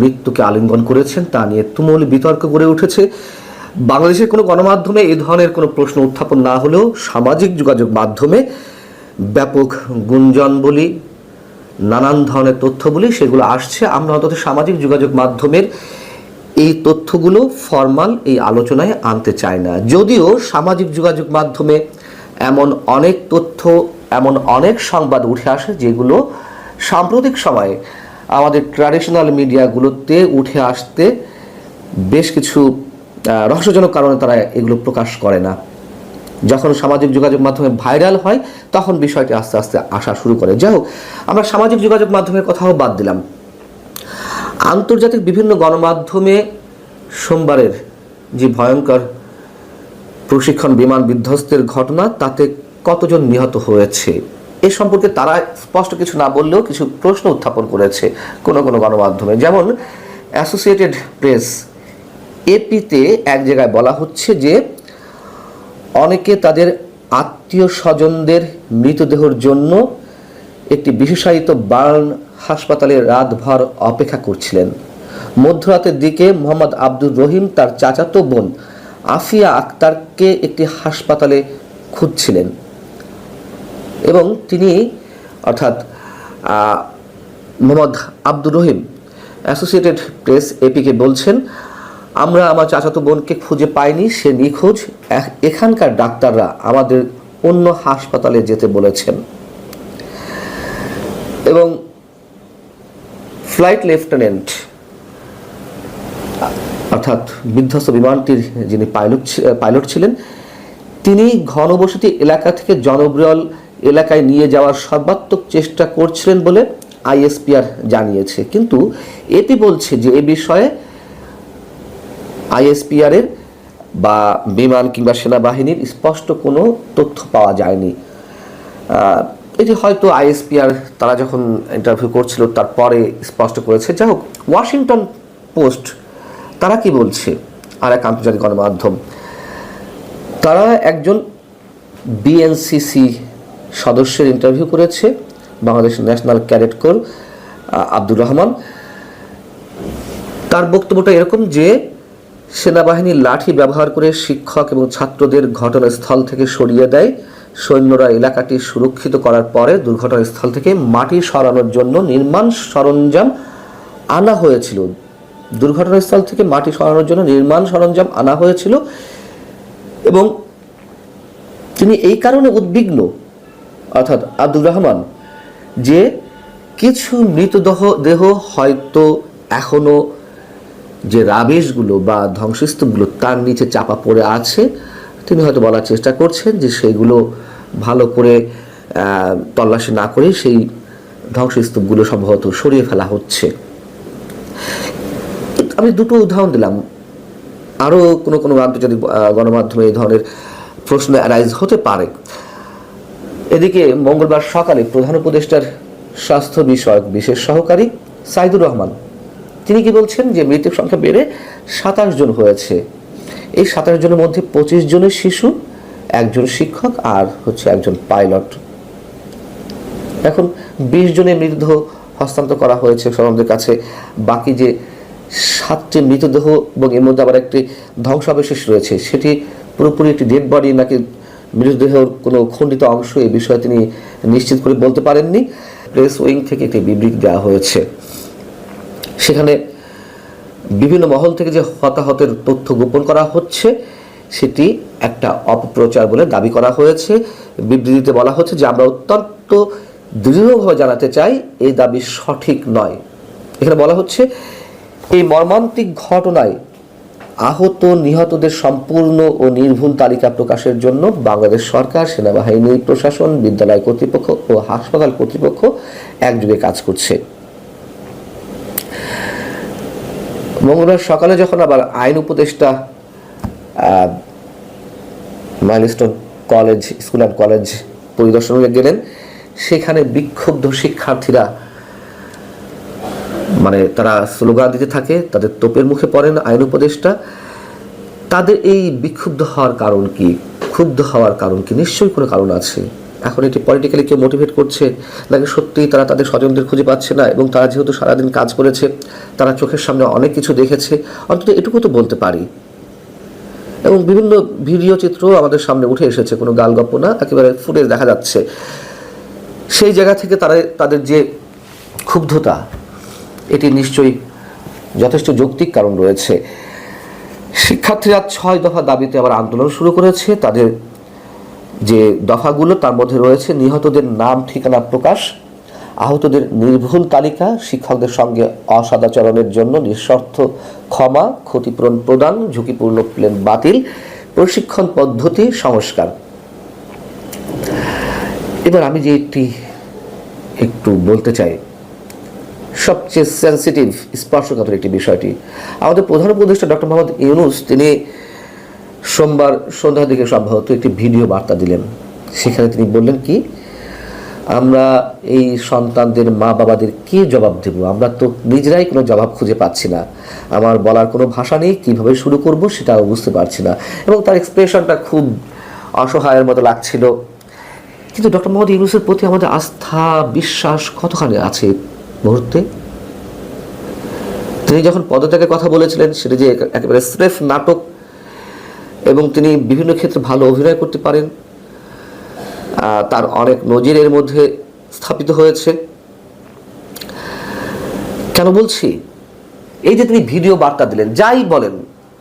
মৃত্যুকে আলিঙ্গন করেছেন, তা নিয়ে তুমুল বিতর্ক গড়ে উঠেছে। বাংলাদেশের কোনো গণমাধ্যমে এ ধরনের কোনো প্রশ্ন উত্থাপন না হলেও সামাজিক যোগাযোগ মাধ্যমে ব্যাপক গুঞ্জন বলি, নানান ধরনের তথ্য বলি, সেগুলো আসছে। আমরা অন্তত সামাজিক যোগাযোগ মাধ্যমের এই তথ্যগুলো ফর্মাল এই আলোচনায় আনতে চাই না। যদিও সামাজিক যোগাযোগ মাধ্যমে এমন অনেক তথ্য, এমন অনেক সংবাদ উঠে আসে যেগুলো সাম্প্রতিক সময়ে আমাদের ট্র্যাডিশনাল মিডিয়াগুলোতে উঠে আসতে বেশ কিছু রহস্যজনক কারণে তারা এগুলো প্রকাশ করে না। যখন সামাজিক যোগাযোগ মাধ্যমে ভাইরাল হয়, তখন বিষয়টি আস্তে আস্তে আসা শুরু করে। যাই হোক, আমরা সামাজিক যোগাযোগ মাধ্যমের কথাও বাদ দিলাম। আন্তর্জাতিক বিভিন্ন গণমাধ্যমে সোমবারের যে ভয়ঙ্কর প্রশিক্ষণ বিমান বিধ্বস্তের ঘটনা, তাতে কতজন নিহত হয়েছে? এ সম্পর্কে তারা স্পষ্ট কিছু না বললেও কিছু প্রশ্ন উত্থাপন করেছে কোনো কোনো গণমাধ্যমে। যেমন অ্যাসোসিয়েটেড প্রেস এপিতে এক জায়গায় বলা হচ্ছে যে, অনেকে তাদের আত্মীয় স্বজনদের মৃতদেহর জন্য একটি বিশেষায়িত বার্ন হাসপাতালে রাতভর অপেক্ষা করছিলেন। মধ্যরাতের দিকে মোহাম্মদ আব্দুর রহিম তার চাচাতো বোন আফিয়া আক্তারকে একটি হাসপাতালে খুঁজছিলেন। এবং তিনি, অর্থাৎ মোহাম্মদ আব্দুর রহিম, অ্যাসোসিয়েটেড প্রেস এপিকে বলছেন, আমরা আমার চাচাতো বোনকে খুঁজে পাইনি, সে নিখোঁজ। এখানকার ডাক্তাররা আমাদের অন্য হাসপাতালে যেতে বলেছেন। এবং ফ্লাইট লেফটেন্যান্ট, অর্থাৎ বিধ্বস্ত বিমানটির যিনি পাইলট পাইলট ছিলেন, তিনি ঘনবসতি এলাকা থেকে জনবৃহল এলাকায় নিয়ে যাওয়ার সর্বাত্মক চেষ্টা করছিলেন বলে আইএসপিআর জানিয়েছে। কিন্তু এটি বলছে যে এ বিষয়ে আইএসপিআর এর বা বিমান কিংবা সেনাবাহিনীর স্পষ্ট কোনো তথ্য পাওয়া যায়নি। এটি হয়তো আইএসপিআর তারা যখন ইন্টারভিউ করছিল তারপরে স্পষ্ট করেছে। যাই হোক ওয়াশিংটন পোস্ট তারা কি বলছে? আর এক আন্তর্জাতিক গণমাধ্যম। তারা একজন বিএনসিসি সদস্যের ইন্টারভিউ করেছে Bangladesh national cadet corps Abdur Rahman. তার বক্তব্যটা এরকম যে সেনাবাহিনী লাঠি ব্যবহার করে শিক্ষক এবং ছাত্রদের ঘটনাস্থল থেকে সরিয়ে দেয়। সৈন্যরা এলাকাটি সুরক্ষিত করার পরে দুর্ঘটনাস্থল থেকে মাটি সরানোর জন্য নির্মাণ সরঞ্জাম আনা হয়েছিল। দুর্ঘটনাস্থল থেকে মাটি সরানোর জন্য নির্মাণ সরঞ্জাম আনা হয়েছিল এবং তিনি এই কারণে উদ্বিগ্ন অর্থাৎ আব্দুর রহমান, যে কিছু মৃতদেহ দেহ হয়তো এখনও যে রাবেশগুলো বা ধ্বংসস্তূপগুলো তার নিচে চাপা পড়ে আছে, তিনি হয়তো বলার চেষ্টা করছেন যে সেইগুলো ভালো করে তল্লাশি না করে সেই ধ্বংসস্তূপগুলো সম্ভবত সরিয়ে ফেলা হচ্ছে। আমি দুটো উদাহরণ দিলাম। আরও কোনো কোনো আন্তর্জাতিক গণমাধ্যমে এই ধরনের প্রশ্ন অ্যারাইজ হতে পারে। এদিকে মঙ্গলবার সকালে প্রধান উপদেষ্টার স্বাস্থ্য বিষয়ক বিশেষ সহকারী সাইদুর রহমান, তিনি কি বলছেন যে মৃতের সংখ্যা বেড়ে সাতাশ জন হয়েছে। এই সাতাশ জনের মধ্যে পঁচিশ জনের শিশু, একজন শিক্ষক আর হচ্ছে একজন পাইলট। এখন বিশ জনের মৃতদেহ হস্তান্তর করা হয়েছে সরঞ্জের কাছে। বাকি যে সাতটি মৃতদেহ এবং এর মধ্যে আবার একটি ধ্বংসাবশেষ রয়েছে, সেটি পুরোপুরি একটি ডেড বডি নাকি মৃতদেহের কোনো খণ্ডিত অংশ এই বিষয়ে তিনি নিশ্চিত করে বলতে পারেননি। প্রেস উইং থেকে একটি বিবৃতি দেওয়া হয়েছে। সেখানে বিভিন্ন মহল থেকে যে হতাহতের তথ্য গোপন করা হচ্ছে, সেটি একটা অপপ্রচার বলে দাবি করা হয়েছে। বিবৃতিতে বলা হচ্ছে যে, আমরা অত্যন্ত দৃঢ়ভাবে জানাতে চাই, এই দাবি সঠিক নয়। এখানে বলা হচ্ছে, এই মর্মান্তিক ঘটনায় আহত, নিহতদের সম্পূর্ণ ও নির্ভুল তালিকা প্রকাশের জন্য বাংলাদেশ সরকার, সেনাবাহিনী, প্রশাসন, বিদ্যালয় কর্তৃপক্ষ ও হাসপাতাল কর্তৃপক্ষ একযোগে কাজ করছে। মঙ্গলবার সকালে যখন আবার আইন উপদেষ্টা milestone college school and college পরিদর্শনে গেলেন, সেখানে বিক্ষুব্ধ শিক্ষার্থীরা মানে তারা স্লোগান দিতে থাকে, তাদের তোপের মুখে পড়েন আইন উপদেষ্টা। তাদের এই বিক্ষুব্ধ হওয়ার কারণ কি? ক্ষুব্ধ হওয়ার কারণ কি? নিশ্চয়ই কোনো কারণ আছে। এখন এটি পলিটিক্যালি কেউ মোটিভেট করছে নাকি সত্যিই তারা তাদের স্বজনদের খুঁজে পাচ্ছে না এবং তারা যেহেতু সারাদিন কাজ করেছে, তারা চোখের সামনে অনেক কিছু দেখেছে, অন্তত এটুকু তো বলতে পারি। এবং বিভিন্ন ভিডিও চিত্র আমাদের সামনে উঠে এসেছে, কোনো গাল গালগপ্প না, একেবারে ফুটেজ দেখা যাচ্ছে। সেই জায়গা থেকে তারা, তাদের যে ক্ষুব্ধতা এটি নিশ্চয়ই যথেষ্ট যৌক্তিক কারণ রয়েছে। শিক্ষার্থীরা ছয় দফা দাবিতে আবার আন্দোলন শুরু করেছে। তাদের যে দফাগুলো, তার মধ্যে রয়েছে নিহতদের নাম, ঠিকানা প্রকাশ, আহতদের নির্ভুল তালিকা, শিক্ষকদের সঙ্গে অসদাচরণের জন্য নিঃস্বার্থ ক্ষমা, ক্ষতিপূরণ প্রদান, ঝুঁকিপূর্ণ প্লেন বাতিল, প্রশিক্ষণ পদ্ধতি, সংস্কার। এবার আমি যে একটি একটু বলতে চাই সবচেয়ে সেন্সিটিভ স্পর্শকাতর একটি বিষয়টি। আমাদের প্রধান উপদেষ্টা ডক্টর মোহাম্মদ ইউনুস, তিনি সোমবার সন্ধ্যার দিকে সম্ভবত একটি ভিডিও বার্তা দিলেন। সেখানে তিনি বললেন কি, আমরা এই সন্তানদের মা বাবাদের কি জবাব দেব? আমরা তো নিজেরাই কোনো জবাব খুঁজে পাচ্ছি না। আমার বলার কোনো ভাষা নেই, কীভাবে শুরু করব সেটাও বুঝতে পারছি না। এবং তার এক্সপ্রেশনটা খুব অসহায়ের মতো লাগছিল। কিন্তু ডক্টর মোহাম্মদ ইউনুসের প্রতি আমাদের আস্থা, বিশ্বাস কতখানি আছে? মুহূর্তে। তিনি যখন পদত্যাগের কথা বলেছিলেন, সেটা যে একে- একেবারে স্রেফ নাটক এবং তিনি বিভিন্ন ক্ষেত্রে ভালো অভিনয় করতে পারেন তার অনেক নজির এর মধ্যে স্থাপিত হয়েছে। কেন বলছি? এই যে তিনি ভিডিও বার্তা দিলেন, যাই বলেন,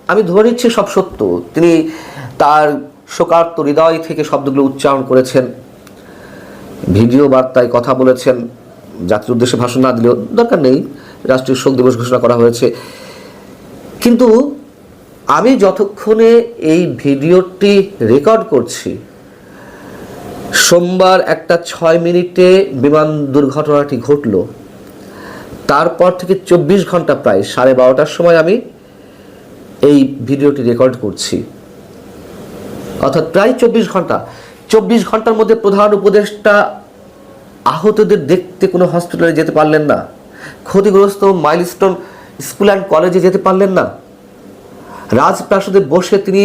আমি ধরে নিচ্ছি সব সত্য। তিনি তার শোকার্ত হৃদয় থেকে শব্দগুলো উচ্চারণ করেছেন, ভিডিও বার্তায় কথা বলেছেন। জাতির উদ্দেশ্যে ভাষণ না দিলেও দরকার নেই। রাষ্ট্রীয় শোক দিবস ঘোষণা করা হয়েছে। কিন্তু আমি যতক্ষণে এই ভিডিওটি রেকর্ড করছি, সোমবার একটা ছয় মিনিটে বিমান দুর্ঘটনাটি ঘটল। তারপর থেকে চব্বিশ ঘণ্টা প্রায়, সাড়ে বারোটার সময় আমি এই ভিডিওটি রেকর্ড করছি। অর্থাৎ প্রায় চব্বিশ ঘণ্টা। চব্বিশ ঘণ্টার মধ্যে প্রধান উপদেষ্টা আহতদের দেখতে কোনো হসপিটালে যেতে পারলেন না। ক্ষতিগ্রস্ত মাইলস্টোন স্কুল অ্যান্ড কলেজে যেতে পারলেন না। রাজপ্রাসাদে বসে তিনি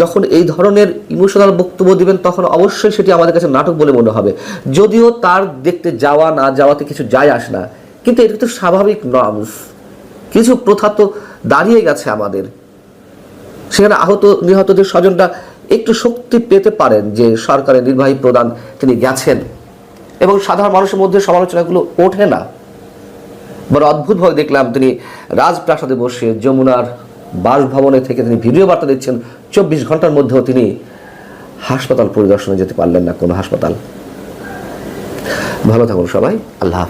যখন এই ধরনের ইমোশনাল বক্তব্য দিবেন, তখন অবশ্যই সেটি আমাদের কাছে নাটক বলে মনে হবে। যদিও তার দেখতে যাওয়া, না যাওয়াতে কিছু যায় আসে না, কিন্তু এটা তো স্বাভাবিক নর্মস কিছু প্রথা তো দাঁড়িয়ে গেছে আমাদের। সেখানে আহত, নিহতদের স্বজনরা একটু শক্তি পেতে পারেন যে সরকারের নির্বাহী প্রধান তিনি গেছেন। এবং সাধারণ মানুষের মধ্যে সমালোচনাগুলো ওঠে না। বড় অদ্ভুতভাবে দেখলাম তিনি রাজপ্রাসাদে বসে যমুনার বাসভবনে থেকে তিনি ভিডিও বার্তা দিচ্ছেন। চব্বিশ ঘণ্টার মধ্যেও তিনি হাসপাতাল পরিদর্শনে যেতে পারলেন না, কোনো হাসপাতাল। ভালো থাকুন সবাই, আল্লাহ।